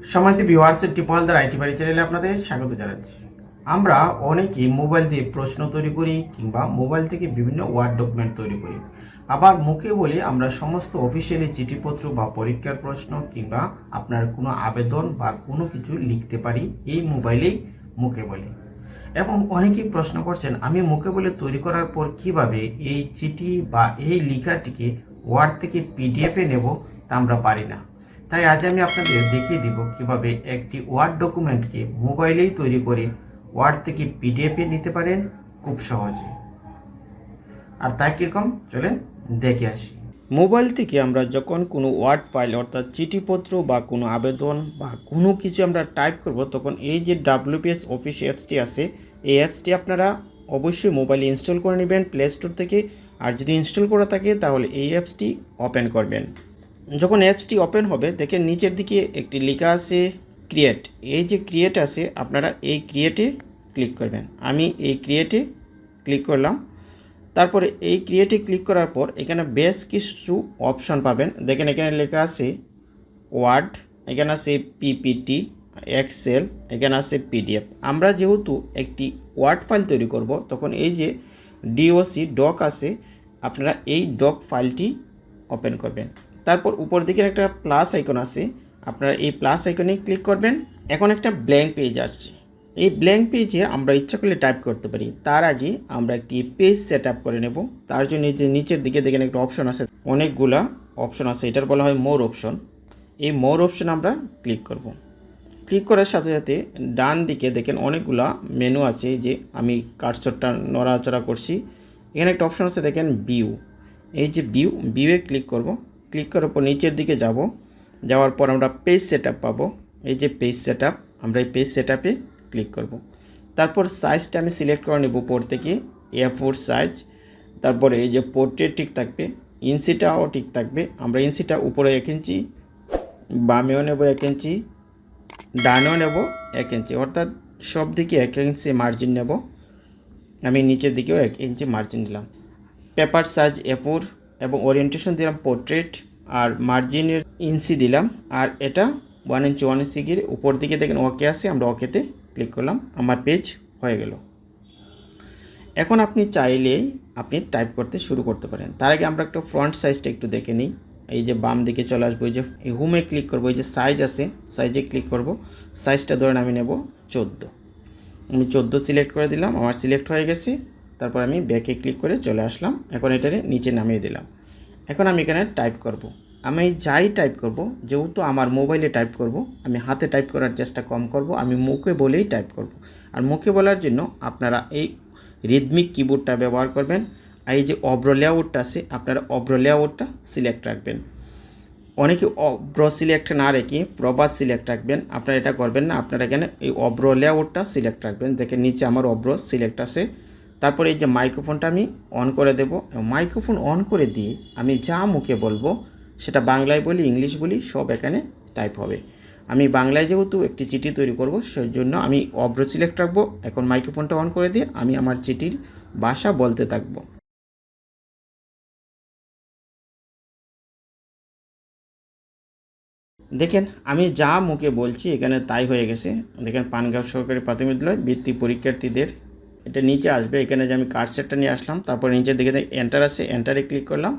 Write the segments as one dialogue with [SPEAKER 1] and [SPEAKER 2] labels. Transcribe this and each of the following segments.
[SPEAKER 1] সমাজে ভিউয়ার্সের টিপলদার আইটি বাড়ি চ্যানেলে আপনাদের স্বাগত জানাচ্ছি। আমরা অনেকেই মোবাইল দিয়ে প্রশ্ন তৈরি করি কিংবা মোবাইল থেকে বিভিন্ন ওয়ার্ড ডকুমেন্ট তৈরি করি। আবার মুখে বলে আমরা সমস্ত অফিসিয়ালি চিঠিপত্র বা পরীক্ষার প্রশ্ন কিংবা আপনার কোনো আবেদন বা কোনো কিছু লিখতে পারি, এই মোবাইলেই মুখে বলে। এবং অনেকেই প্রশ্ন করছেন, আমি মুখে বলে তৈরি করার পর কীভাবে এই চিঠি বা এই লেখাটিকে ওয়ার্ড থেকে পিডিএফে নেব তা আমরা পারি না। তাই আজ আমি আপনাদের দেখিয়ে দিব কীভাবে একটি ওয়ার্ড ডকুমেন্টকে মোবাইলেই তৈরি করে ওয়ার্ড থেকে পিডিএফে নিতে পারেন খুব সহজে। আর তাই কীরকম? চলেন দেখে আসি। মোবাইল থেকে আমরা যখন কোনো ওয়ার্ড ফাইল অর্থাৎ চিঠিপত্র বা কোনো আবেদন বা কোনো কিছু আমরা টাইপ করব, তখন এই যে ডাব্লিউপিএস অফিস অ্যাপসটি আছে, এই অ্যাপসটি আপনারা অবশ্যই মোবাইলে ইনস্টল করে নেবেন প্লে স্টোর থেকে। আর যদি ইনস্টল করা থাকে, তাহলে এই অ্যাপসটি ওপেন করবেন। যখন অ্যাপসটি ওপেন হবে, দেখেন নিচের দিকে একটি লেখা আছে ক্রিয়েট এই যে ক্রিয়েট আছে, আপনারা এই ক্রিয়েটে ক্লিক করবেন। আমি এই ক্রিয়েটে ক্লিক করলাম। তারপরে এই ক্রিয়েটে ক্লিক করার পর, এখানে বেশ কিছু অপশন পাবেন। দেখেন এখানে লেখা আছে ওয়ার্ড এখানে আছে পিপিটি এক্সেল এখানে আছে পিডিএফ আমরা যেহেতু একটি ওয়ার্ড ফাইল তৈরি করব, তখন এই যে ডিওসি ডক আছে, আপনারা এই ডক ফাইলটি ওপেন করবেন। তারপর উপর দিকে একটা প্লাস আইকন আছে। আপনারা এই প্লাস আইকনে ক্লিক করবেন। এখন একটা ব্ল্যাঙ্ক পেজ আসছে। এই ব্ল্যাঙ্ক পেজে আমরা ইচ্ছা করলে টাইপ করতে পারি। তার আগে আমরা একটি পেজ সেট করে নেব। তার জন্য যে নিচের দিকে দেখেন একটা অপশন আছে। অনেকগুলা অপশন আছে। এটার বলা হয় মোর অপশন এই মোর অপশন আমরা ক্লিক করব। ক্লিক করার সাথে সাথে ডান দিকে দেখেন অনেকগুলা মেনু আছে যে আমি কার্সরটা নড়াচড়া করছি। এখানে একটা অপশন আছে দেখেন ভিউ এই যে ভিউ ভিউয়ে ক্লিক করব। ক্লিক করার পর নিচের দিকে যাব। যাওয়ার পর আমরা পেজ সেট আপ পাবো। এই যে পেজ সেট আমরা এই পেজ সেট ক্লিক করব। তারপর সাইজটা আমি সিলেক্ট করে নেব উপর থেকে। এ ফোর সাইজ তারপরে এই যে পোর্ট্রেট ঠিক থাকবে ইঞ্চিটাও ঠিক থাকবে। আমরা ইঞ্চিটা উপরে এক ইঞ্চি বামেও নেব এক ইঞ্চি ডানেও নেব এক ইঞ্চি অর্থাৎ সব দিকে এক ইঞ্চি মার্জিন নেব। আমি নিচের দিকেও এক ইঞ্চি মার্জিন নিলাম। পেপার সাইজ এফোর এবং ওরিয়েন্টেশন দিলাম পোর্ট্রেট আর মার্জিনের ইঞ্চি দিলাম। আর এটা ওয়ান ইঞ্চি ওয়ান ইঞ্চি গিয়ে উপর দিকে দেখেন ওকে আসে আমরা ওকেতে ক্লিক করলাম, আমার পেজ হয়ে গেল। এখন আপনি চাইলেই আপনি টাইপ করতে শুরু করতে পারেন। তার আগে আমরা একটু ফ্রন্ট সাইজটা একটু দেখে নিই। এই যে বাম দিকে চলে আসব, এই যে হোমে ক্লিক করব, এই যে সাইজ আছে সাইজে ক্লিক করব। সাইজটা ধরেন আমি নেব চোদ্দ। আমি চোদ্দ সিলেক্ট করে দিলাম, আমার সিলেক্ট হয়ে গেছে। তারপর আমি ব্যাকে ক্লিক করে চলে আসলাম। এখন এটারে নিচে নামিয়ে দিলাম। এখন আমি এখানে টাইপ করব। আমি যাই টাইপ করব, যেহেতু আমার মোবাইলে টাইপ করব, আমি হাতে টাইপ করার চেষ্টা কম করব, আমি মুখে বলেই টাইপ করব। আর মুখে বলার জন্য আপনারা এই রিদমিক কিবোর্ডটা ব্যবহার করবেন, আর এই যে অব্র লেআউটটা আছে, আপনারা অব্র লেআউটটা সিলেক্ট রাখবেন। অনেকে অব্র সিলেক্ট না রেখে প্রবাস সিলেক্ট রাখবেন। আপনারা এটা করবেন না, আপনারা এখানে এই অব্র লেআউটটা সিলেক্ট রাখবেন। দেখেন নিচে আমার অব্র সিলেক্ট আছে। তারপরে এই যে মাইক্রোফোনটা আমি অন করে দেব। মাইক্রোফোন অন করে দিয়ে আমি যা মুখে বলব, সেটা বাংলায় বলি, ইংলিশ বলি, সব এখানে টাইপ হবে। আমি বাংলায় যেহেতু একটি চিঠি তৈরি করব সেই জন্য আমি অব্র সিলেক্ট রাখব। এখন মাইক্রোফোনটা অন করে দিয়ে আমি আমার চিঠির ভাষা বলতে থাকব। দেখেন, আমি যা মুখে বলছি এখানে তাই হয়ে গেছে। দেখেন পানগাঁও সরকারি প্রাথমিক বিদ্যালয়, বৃত্তি পরীক্ষার্থীদের এটা নিচে আসবে, এখানে যে আমি কার্ড সেটটা নিয়ে আসলাম, তারপর নিচের দিকে এন্টার আছে এন্টারে ক্লিক করলাম।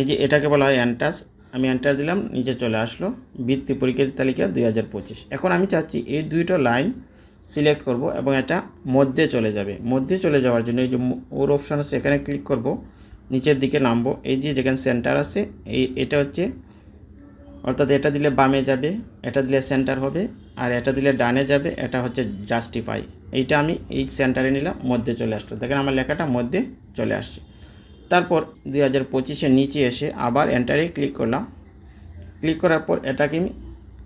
[SPEAKER 1] এই যে এটাকে বলা হয় এন্টাস আমি এন্টার দিলাম, নিচে চলে আসলো, বৃত্তি পরীক্ষার্থী তালিকা দুই হাজার পঁচিশ। এখন আমি চাচ্ছি এই দুইটা লাইন সিলেক্ট করব এবং এটা মধ্যে চলে যাবে। মধ্যে চলে যাওয়ার জন্য এই যে ওর অপশান আছে, এখানে ক্লিক করব, নিচের দিকে নামবো। এই যে যেখানে সেন্টার আছে, এই এটা হচ্ছে, অর্থাৎ এটা দিলে বামে যাবে, এটা দিলে সেন্টার হবে, আর এটা দিলে ডানে যাবে, এটা হচ্ছে জাস্টিফাই এইটা আমি এই সেন্টারে নিলাম, মধ্যে চলে আসলো। দেখেন আমার লেখাটা মধ্যে চলে আসছে। তারপর দুই হাজার পঁচিশের নিচে এসে আবার এন্টারে ক্লিক করলাম। ক্লিক করার পর এটাকে আমি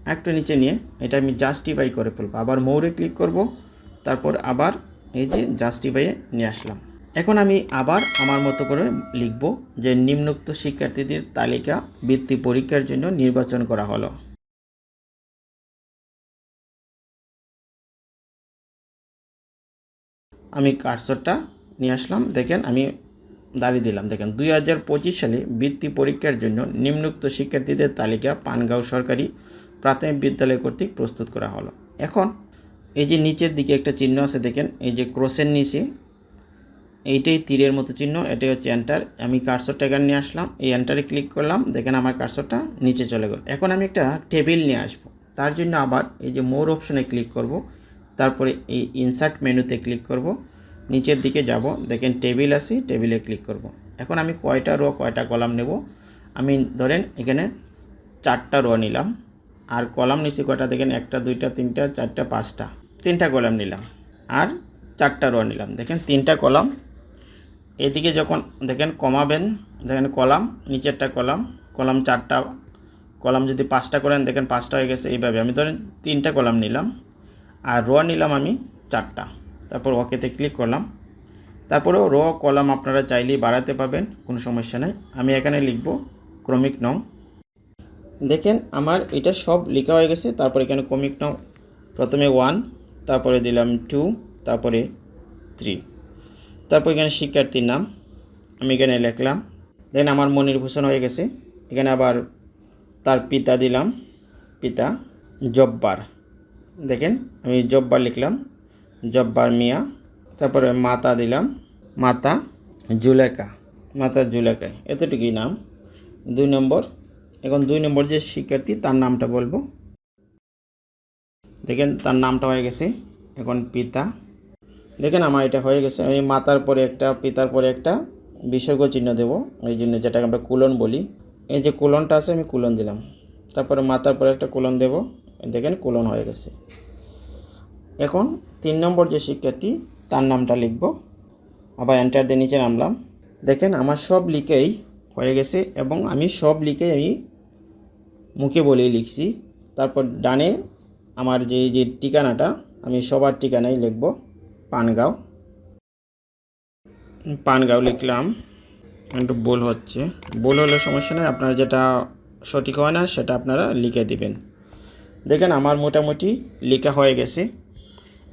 [SPEAKER 1] একটু নিচে নিয়ে এটা আমি জাস্টিফাই করে ফেলব। আবার মৌরে ক্লিক করব, তারপর আবার এই যে জাস্টিফাইয়ে নিয়ে আসলাম। এখন আমি আবার আমার মতো করে লিখব যে নিম্নোক্ত শিক্ষার্থীদের তালিকা বৃত্তি পরীক্ষার জন্য নির্বাচন করা হলো। আমি কার্সরটা নিয়ে আসলাম। দেখেন আমি দাঁড়িয়ে দিলাম। দেখেন দুই হাজার পঁচিশ সালে বৃত্তি পরীক্ষার জন্য নিম্নোক্ত শিক্ষার্থীদের তালিকা পানগাঁও সরকারি প্রাথমিক বিদ্যালয় কর্তৃক প্রস্তুত করা হলো। এখন এই যে নিচের দিকে একটা চিহ্ন আছে, দেখেন, এই যে ক্রসের নিচে, এইটাই তীরের মতো চিহ্ন, এটাই হচ্ছে এন্টার আমি কার্সরটা এখানে নিয়ে আসলাম, এই এন্টারে ক্লিক করলাম, দেখেন আমার কার্সরটা নিচে চলে গেল। এখন আমি একটা টেবিল নিয়ে আসব। তার জন্য আবার এই যে মোর অপশনে ক্লিক করব। তারপরে এই ইনসার্ট মেনুতে ক্লিক করব। নিচের দিকে যাব, দেখেন টেবিল আছে টেবিলে ক্লিক করব। এখন আমি কয়টা রো কয়টা কলাম নেব? আমি ধরেন এখানে চারটা রো নিলাম, আর কলাম নিচে কয়টা? দেখেন একটা, দুইটা, তিনটা, চারটা, পাঁচটা, তিনটা কলাম নিলাম, আর চারটা রো নিলাম। দেখেন তিনটা কলাম এদিকে যখন দেখেন কমাবেন, দেখেন কলাম নিচেরটা কলাম কলাম চারটা কলাম যদি পাঁচটা করেন, দেখেন পাঁচটা হয়ে গেছে এইভাবে। আমি ধরেন তিনটা কলাম নিলাম আর র নিলাম আমি চারটা। তারপর ওকেতে ক্লিক করলাম। তারপরেও র, কলাম আপনারা চাইলেই বাড়াতে পাবেন কোনো সমস্যা নেই। আমি এখানে লিখব ক্রমিক নং। দেখেন আমার এটা সব লেখা হয়ে গেছে, তারপর এখানে ক্রমিক নং। প্রথমে ওয়ান তারপরে দিলাম টু তারপরে থ্রি তারপর এখানে শিক্ষার্থীর নাম আমি এখানে লিখলাম। দেখেন আমার মনির ভূষণ হয়ে গেছে। এখানে আবার তার পিতা দিলাম, পিতা জব্বার। দেখেন, আমি জব্বার লিখলাম, জব্বার মিয়া, তারপরে মাতা দিলাম, মাতা জুলেকা মাতা জুলেকা এতটুকুই নাম। দুই নম্বর, এখন দুই নম্বর যে শিক্ষার্থী, তার নামটা বলব। দেখেন, তার নামটা হয়ে গেছে, এখন পিতা। দেখেন, আমার এটা হয়ে গেছে, আমি মাতার পরে একটা, পিতার পরে একটা বিসর্গ চিহ্ন দেব, এই জন্য যেটাকে আমরা কুলন বলি। এই যে কুলনটা আছে, আমি কুলন দিলাম। তারপরে মাতার পরে একটা কুলন দেব। দেখেন কোলন হয়ে গেছে। এখন তিন নম্বর যে শিক্ষার্থী, তার নামটা লিখব। আবার এন্টার দিয়ে নিচে নামলাম। দেখেন আমার সব লিখেই হয়ে গেছে এবং আমি সব লিখে আমি মুখে বলেই লিখছি। তারপর ডানে আমার যে যে ঠিকানাটা, আমি সবার ঠিকানাই লিখব। পানগাঁও। পানগাঁও লিখলাম। একটু ভুল হচ্ছে। ভুল হলে সমস্যা নেই। আপনার যেটা সঠিক হয় না, সেটা আপনারা লিখে দিবেন। দেখেন আমার মোটামুটি লেখা হয়ে গেছে।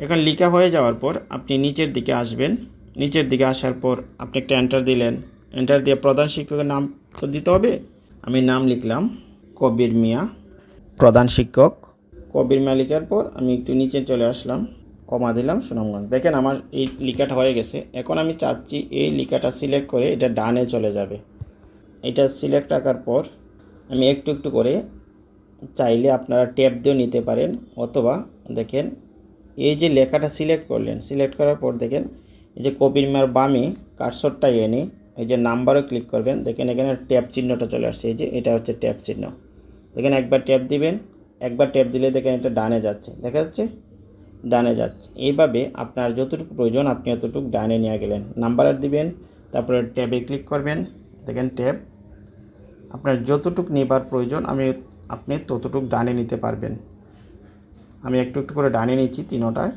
[SPEAKER 1] এখন লেখা হয়ে যাওয়ার পর আপনি নিচের দিকে আসবেন। নিচের দিকে আসার পর আপনি একটা এন্টার দিলেন। এন্টার দিয়ে প্রধান শিক্ষকের নাম তো দিতে হবে। আমি নাম লিখলাম কবির মিয়া। প্রধান শিক্ষক কবির মিয়া লেখার পর আমি একটু নিচে চলে আসলাম। কমা দিলাম সুনামগঞ্জ। দেখেন আমার এই লিখাটা হয়ে গেছে। এখন আমি চাচ্ছি এই লিখাটা সিলেক্ট করে এটা ডানে চলে যাবে। এটা সিলেক্ট রাখার পর আমি একটু একটু করে চাইলে আপনারা ট্যাপ দিয়েও নিতে পারেন। অথবা দেখেন, এই যে লেখাটা সিলেক্ট করলেন, সিলেক্ট করার পর দেখেন, এই যে কপির মার বামে কার্সরটা এনে এই যে নাম্বারও ক্লিক করবেন। দেখেন এখানে ট্যাপ চিহ্নটা চলে আসছে। এই যে এটা হচ্ছে ট্যাপ চিহ্ন। দেখেন একবার ট্যাপ দিবেন, একবার ট্যাপ দিলে দেখেন এটা ডানে যাচ্ছে। দেখা যাচ্ছে? ডানে যাচ্ছে। এইভাবে আপনার যতটুকু প্রয়োজন আপনি অতটুকু ডানে নিয়ে গেলেন। নাম্বার দিবেন, তারপরে ট্যাবে ক্লিক করবেন। দেখেন ট্যাব। আপনার যতটুক নেবার প্রয়োজন, আমি আপনি ততটুক ডানে নিতে পারবেন। আমি একটু একটু করে ডানে নিচ্ছি তিনোটায়।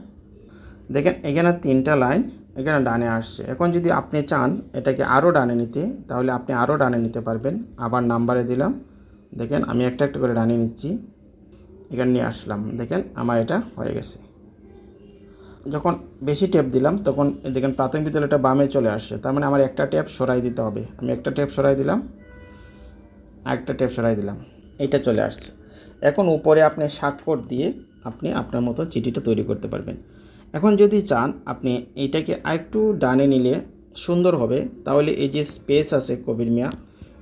[SPEAKER 1] দেখেন, এখানে তিনটা লাইন, এখানে ডানে আসছে। এখন যদি আপনি চান এটাকে আরও ডানে নিতে, তাহলে আপনি আরও ডানে নিতে পারবেন। আবার নাম্বারে দিলাম। দেখেন, আমি একটা একটা করে ডানে নিচ্ছি। এখানে নিয়ে আসলাম। দেখেন, আমার এটা হয়ে গেছে। যখন বেশি ট্যাপ দিলাম, তখন দেখেন প্রাথমিক বিদ্যালয়টা বামে চলে আসছে। তার মানে আমার একটা ট্যাপ সরাই দিতে হবে। আমি একটা ট্যাপ সরাই দিলাম একটা ট্যাপ সরাই দিলাম। এটা চলে আসছে। এখন উপরে আপনি স্বাক্ষর দিয়ে আপনি আপনার মতো চিঠিটা তৈরি করতে পারবেন। এখন যদি চান, আপনি এইটাকে আরেকটু ডানে নিলে সুন্দর হবে। তাহলে এই যে স্পেস আছে কবির মিয়া,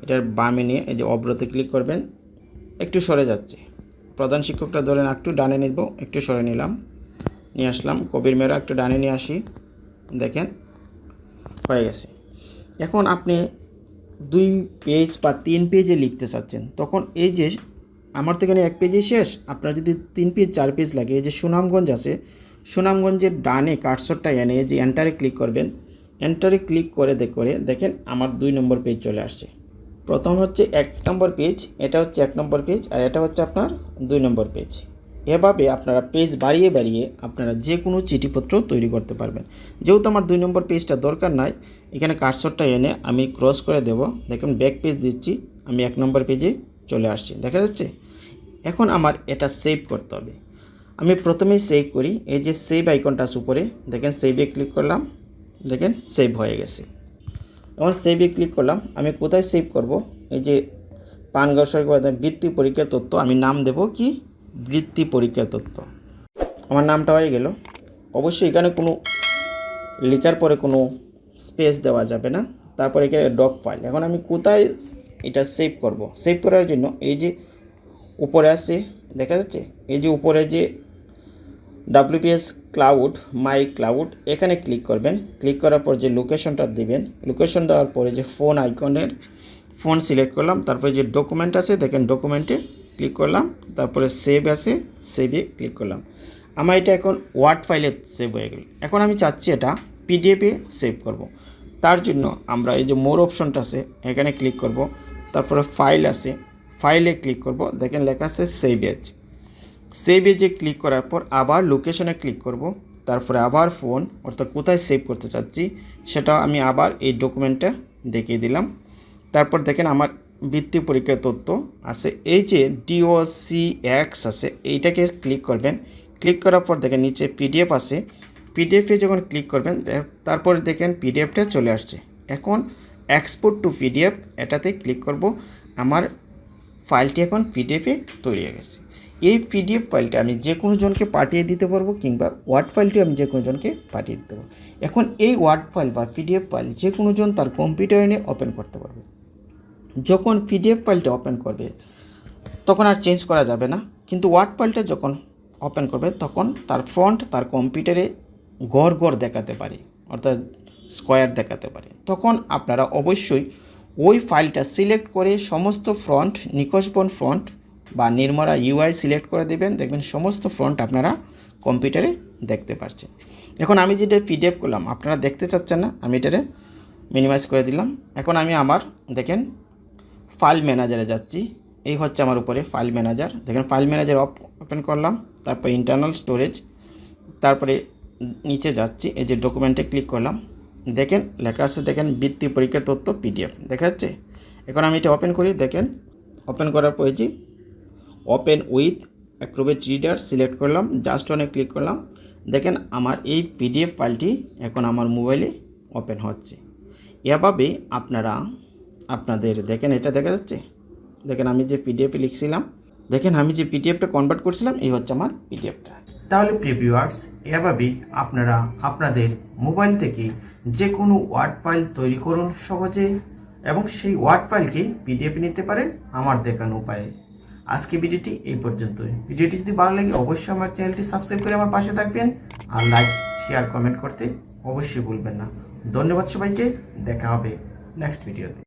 [SPEAKER 1] এটার বামে নিয়ে এই যে অব্রতে ক্লিক করবেন। একটু সরে যাচ্ছে। প্রধান শিক্ষকটা ধরেন একটু ডানে নিব, একটু সরে নিলাম। নিয়ে আসলাম। কবির মেয়েরা একটু ডানে নিয়ে আসি। দেখেন, হয়ে গেছে। এখন আপনি দুই পেজ বা তিন পেজে লিখতে চাচ্ছেন। তখন এই যে আমার তো এখানে এক পেজেই শেষ, আপনার যদি তিন পেজ চার পেজ লাগে, এই যে সুনামগঞ্জ আছে, সুনামগঞ্জের ডানে কার্সরটা এনে যে এন্টারে ক্লিক করবেন। এন্টারে ক্লিক করে দেখ করে দেখেন আমার দুই নম্বর পেজ চলে আসছে। প্রথম হচ্ছে এক নম্বর পেজ এটা হচ্ছে এক নম্বর পেজ আর এটা হচ্ছে আপনার দুই নম্বর পেজ এভাবে আপনারা পেজ বাড়িয়ে বাড়িয়ে আপনারা যে কোনো চিঠিপত্র তৈরি করতে পারবেন। যেহেতু আমার দুই নম্বর পেজটা দরকার নাই এখানে কার্সরটা এনে আমি ক্রস করে দেব। দেখুন ব্যাক পেজ দিচ্ছি, আমি এক নম্বর পেজে চলে আসছি। দেখা যাচ্ছে? এখন আমার এটা সেভ করতে হবে। আমি প্রথমেই সেভ করি, এই যে সেভ আইকনটা আছে উপরে, দেখেন সেভে ক্লিক করলাম, দেখেন সেভ হয়ে গেছে। এখন সেভে ক্লিক করলাম, আমি কোথায় সেভ করব? এই যে পানগাঁও সরকার বৃত্তি পরীক্ষার তথ্য, আমি নাম দেব কি? বৃত্তি পরীক্ষার তথ্য। আমার নামটা হয়ে গেল। অবশ্যই এখানে কোনো, লেখার পরে কোনো স্পেস দেওয়া যাবে না। তারপরে এখানে ডক ফাইল। এখন আমি কোথায় এটা সেভ করব? সেভ করার জন্য এই যে উপরে আছে, দেখা যাচ্ছে? এই যে উপরে যে ডাব্লিউপিএস ক্লাউড মাই ক্লাউড এখানে ক্লিক করবেন। ক্লিক করার পর যে লোকেশনটা দিবেন লোকেশন দেওয়ার পরে যে ফোন আইকনের ফোন সিলেক্ট করলাম, তারপরে যে ডকুমেন্ট আছে, দেখেন ডকুমেন্টে ক্লিক করলাম, তারপরে সেভ আছে সেভে ক্লিক করলাম। আমার এটা এখন ওয়ার্ড ফাইলে সেভ হয়ে গেল। এখন আমি চাচ্ছি এটা পিডিএফে সেভ করব। তার জন্য আমরা এই যে মোর অপশনটা আছে, এখানে ক্লিক করব। তারপরে ফাইল আছে ফাইলে ক্লিক করব। দেখেন লেখা আছে সেভ এজ সেভ এজে ক্লিক করার পর আবার লোকেশনে ক্লিক করব। তারপরে আবার ফোন অর্থাৎ কোথায় সেভ করতে চাচ্ছি, সেটা আমি আবার এই ডকুমেন্টটা দেখিয়ে দিলাম। তারপর দেখেন আমার বৃত্তি পরীক্ষার তথ্য আছে, এই যে ডিওসি এক্স আছে, এইটাকে ক্লিক করবেন। ক্লিক করার পর দেখেন নিচে পিডিএফ আছে পিডিএফে যখন ক্লিক করবেন তারপরে দেখেন পিডিএফটা চলে আসছে। এখন এক্সপোর্ট টু পিডিএফ এটাতে ক্লিক করব। আমার ফাইলটি এখন পিডিএফে তৈরি হয়ে গেছে। এই পিডিএফ ফাইলটা আমি যে কোনো জনকে পাঠিয়ে দিতে পারব, কিংবা ওয়ার্ড ফাইলটি আমি যে কোনো জনকে পাঠিয়ে দিতে পারব। এখন এই ওয়ার্ড ফাইল বা পিডিএফ ফাইল যে কোনো জন তার কম্পিউটারে নিয়ে ওপেন করতে পারবে। যখন পিডিএফ ফাইলটা ওপেন করবে, তখন আর চেঞ্জ করা যাবে না। কিন্তু ওয়ার্ড ফাইলটা যখন ওপেন করবে, তখন তার ফ্রন্ট তার কম্পিউটারে গড় গড় দেখাতে পারে, অর্থাৎ স্কোয়ার দেখাতে পারে। তখন আপনারা অবশ্যই ওই ফাইলটা সিলেক্ট করে সমস্ত ফ্রন্ট নিকশবন ফ্রন্ট বা নির্মরা ইউআই সিলেক্ট করে দেবেন। দেখবেন সমস্ত ফ্রন্ট আপনারা কম্পিউটারে দেখতে পাচ্ছেন এখন আমি যেটা পিডিএফ করলাম, আপনারা দেখতে চাচ্ছেন না, আমি এটারে মিনিমাইজ করে দিলাম। এখন আমি আমার, দেখেন ফাইল ম্যানেজারে যাচ্ছি। এই হচ্ছে আমার উপরে ফাইল ম্যানেজার দেখেন ফাইল ম্যানেজার অপ ওপেন করলাম, তারপরে ইন্টারনাল স্টোরেজ তারপরে নিচে যাচ্ছি, এই যে ডকুমেন্টে ক্লিক করলাম। দেখেন, লেখা আছে, দেখেন, বৃত্তি পরীক্ষার তথ্য পিডিএফ দেখা যাচ্ছে? এখন আমি এটা ওপেন করি, দেখেন ওপেন করার পর যে open with Acrobat Reader select করলাম জাস্ট অনে ক্লিক করলাম। দেখেন, আমার এই পিডিএফ ফাইলটি এখন আমার মোবাইলে ওপেন হচ্ছে। এভাবে আপনারা, আপনাদের, দেখেন, এটা দেখা যাচ্ছে? দেখেন, আমি যে পিডিএফে লিখছিলাম, দেখেন, আমি যে পিডিএফটা কনভার্ট করছিলাম, এই হচ্ছে আমার পিডিএফটা তাহলে প্রিভিউয়ার্স এভাবেই আপনারা আপনাদের মোবাইল থেকে যে কোনো ওয়ার্ড ফাইল তৈরি করুন সহজে এবং সেই ওয়ার্ড ফাইলকে পিডিএফ নিতে পারেন আমার দেখানো উপায়ে। আজকে ভিডিওটি এই পর্যন্তই। ভিডিওটি যদি ভালো লাগে অবশ্যই আমার চ্যানেলটি সাবস্ক্রাইব করে আমার পাশে থাকবেন আর লাইক শেয়ার কমেন্ট করতে অবশ্যই ভুলবেন না। ধন্যবাদ সবাইকে, দেখা হবে নেক্সট ভিডিওতে